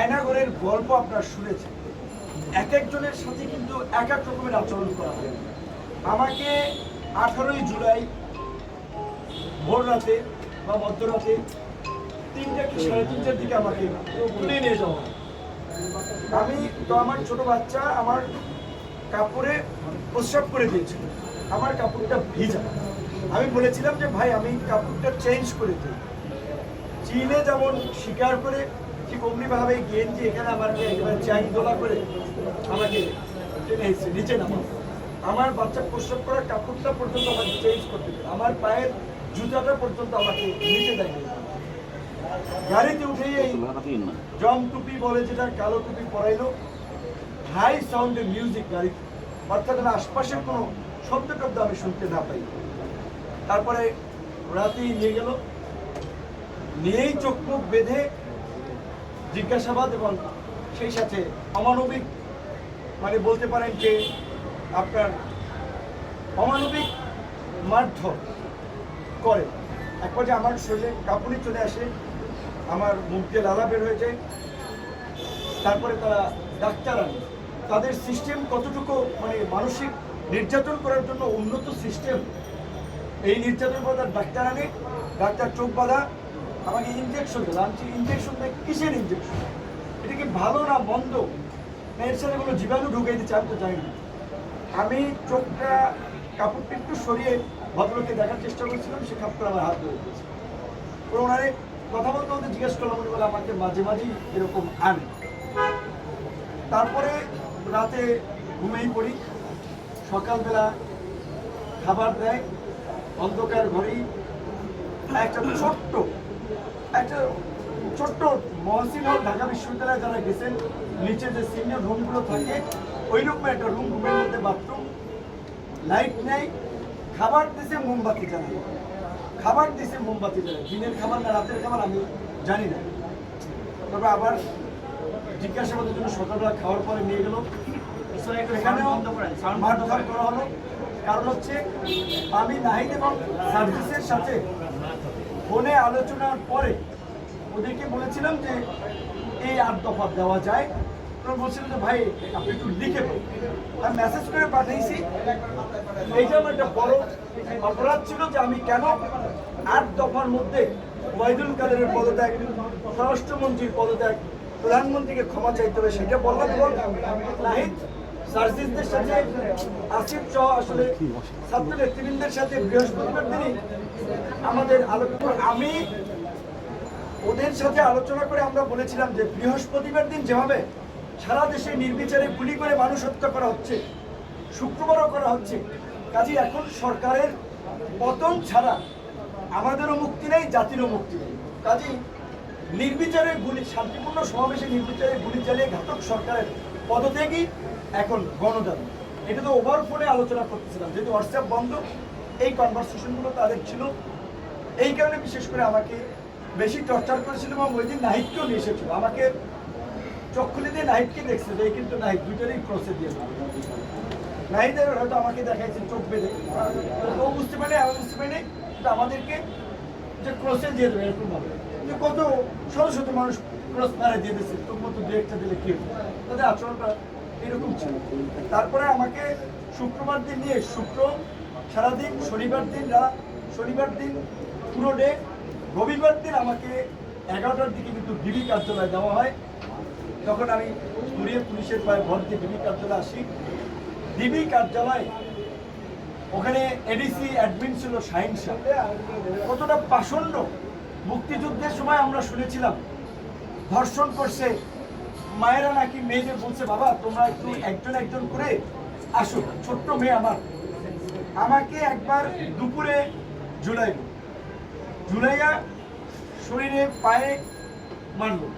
আয়নাঘরের গল্প আপনারা শুনেছেন। এক একজনের সাথে কিন্তু এক এক রকমের আচরণ করা হয়। আমাকে আঠারোই জুলাই ভোর রাতে বা মধ্যরাতে তিনটা কি সাড়ে তিনটার দিকে আমাকে তুলে নিয়ে যাওয়া আমি তো আমার ছোট বাচ্চা, আমার কাপড়ে প্রস্রাব করে দিয়েছিল। আমার কাপড়টা ভিজা। আমি বলেছিলাম যে, ভাই, আমি কাপড়টা চেঞ্জ করে দিই। চীনে যেমন স্বীকার করে ঠিক গেঞ্জি এখানে আমাকে চাই দোলা করে আমাকে টেনে এসেছে নিচে নামা আমার বাচ্চা প্রস্রাব করার কাপড়টা পর্যন্ত আমাকে চেঞ্জ করতে আমার পায়ের জুতাটা পর্যন্ত আমাকে নিচে গাড়িতে উঠেই এই জম টুপি বলে যেটা কালো টুপি হাই সাউন্ডের মিউজিক গাড়ি অর্থাৎ যেন আশপাশের কোনো শব্দ আমি শুনতে না পাই। তারপরে রাতেই নিয়ে গেল। নিয়েই চোখ মুখ বেঁধে জিজ্ঞাসাবাদ এবং সেই সাথে অমানবিক মানে বলতে পারেন যে আপনার অমানবিক মারধর করে। এক পর্যায়ে আমার শরীরে কাঁপুনি চলে আসে, আমার মুখ দিয়ে লালা বের হয়ে যায়, তারপরে তারা ডাক্তার আনে। তাদের সিস্টেম কতটুকু মানে মানসিক নির্যাতন করার জন্য উন্নত সিস্টেম, এই নির্যাতন করে তার ডাক্তার আনে, ডাক্তার চোখ বাঁধা আমাকে ইঞ্জেকশন দিল। আমি ইঞ্জেকশন দেয়, কিসের ইঞ্জেকশন এটা কি ভালো না না এর সাথে কোনো জীবাণু ঢুকে দিচ্ছে, আমি তো জানি না। আমি চোখটা, কাপড়টা একটু সরিয়ে ভদ্রলোককে দেখার চেষ্টা করছিলাম, সে কাপড় আমার হাত ধরে দিয়েছে। ওনারে কথা বলতে বলতে জিজ্ঞেস করলাম, উনি বলে, আমাকে মাঝে মাঝেই এরকম আনে। তারপরে রাতে ঘুমেই পড়ি। সকালবেলা খাবার দেয়, অন্ধকার ঘরেই। একটা ছোট্ট একটা ছোট্ট মহসিন হল ঢাকা বিশ্ববিদ্যালয়ে যারা গেছেন, নিচে যে সিনিয়র রুমগুলো থাকে, ওই রকম একটা রুম রুমের মধ্যে বাথরুম লাইট নেই, খাবার দিছে মোমবাতি জ্বালায়। খাবার দিছে মোমবাতি জ্বালায়। দিনের খাবার না রাতের খাবার আমি জানি না। তবে আবার জিজ্ঞাসাবাদের জন্য সকালবেলা খাওয়ার পরে নিয়ে গেল। এখানেও মারধর করা হলো। কারণ হচ্ছে আমি নাহিদ এবং সার্ভিসের সাথে ফোনে আলোচনার পরে ওদেরকে বলেছিলাম যে এই আট দফা দেওয়া যায়। ওরা বলছিল যে, ভাই, আপনি একটু লিখে আমি মেসেজ করে পাঠিয়েছি। এইটা আমার একটা বড় অপরাধ ছিল যে আমি কেন আট দফার মধ্যে ওয়াইদুল কাদেরের পদত্যাগ, স্বরাষ্ট্রমন্ত্রীর পদত্যাগ, প্রধানমন্ত্রীকে ক্ষমা চাইতে হবে সেটা বললাম এবং নাহিদ সার্জিসদের সাথে, আসিফ সহ আসলে ছাত্র নেতৃবৃন্দের সাথে বৃহস্পতিবার দিনই আমাদের আলোচনা আমি ওদের সাথে আলোচনা করে আমরা বলেছিলাম যে বৃহস্পতিবার দিন যেভাবে সারা দেশে নির্বিচারে গুলি করে মানুষ হত্যা করা হচ্ছে, শুক্রবারও করা হচ্ছে কাজে এখন সরকারের পতন ছাড়া আমাদেরও মুক্তি নেই, জাতিরও মুক্তি নেই। কাজেই নির্বিচারে গুলি শান্তিপূর্ণ সমাবেশে নির্বিচারে গুলি চালিয়ে ঘাতক সরকারের পদত্যাগই এখন গণদান এটা তো ওভার ফোনে আলোচনা করতেছিলাম, যেহেতু হোয়াটসঅ্যাপ বন্ধ, এই কনভারসেশনগুলো তাদের ছিল। এই কারণে বিশেষ করে আমাকে বেশি টর্চার করেছিল এবং ওই দিন নাহিদকেও নিয়ে এসেছিল। আমাকে চক্ষুলি দিয়ে নাহিদকে দেখছে যে কিন্তু নাহিদ, দুইটারই ক্রসে দিয়ে দিল। নাহিদের হয়তো আমাকে দেখাইছে চোখ বেঁধে। ও বুঝতে পারে, আমি বুঝতে পারি আমাদেরকে যে ক্রসে দিয়ে দেবে এরকম ভাবে। যে কত শত শত মানুষ ক্রস দিয়ে দিচ্ছে তোর মতো দু একটা দিলে কি তাদের আচরণটা এরকম ছিল। তারপরে আমাকে শুক্রবার দিন নিয়ে শুক্র, সারাদিন শনিবার দিন রাত শনিবার দিন পুরো ডে রবিবার দিন আমাকে এগারোটার দিকে কিন্তু ডিবি কার্যালয়ে দেওয়া হয়। তখন আমি ঘুরিয়ে পুলিশের পায়ে ভর দিয়ে ডিবি কার্যালয়ে আসি। ডিবি কার্যালয়ে, ওখানে এডিসি অ্যাডমিন ছিল শাহিন শাহ। কতটা পাষণ্ড মুক্তিযুদ্ধের সময় আমরা শুনেছিলাম, ধর্ষণ করছে মায়েরা নাকি মেয়েদের বলছে, বাবা, তোমরা একটু একজন একজন করে আসো, ছোট্ট মেয়ে আমার। আমাকে একবার দুপুরে জুলাই ঝুলাইয়া শরীরে পায়ে মারলো।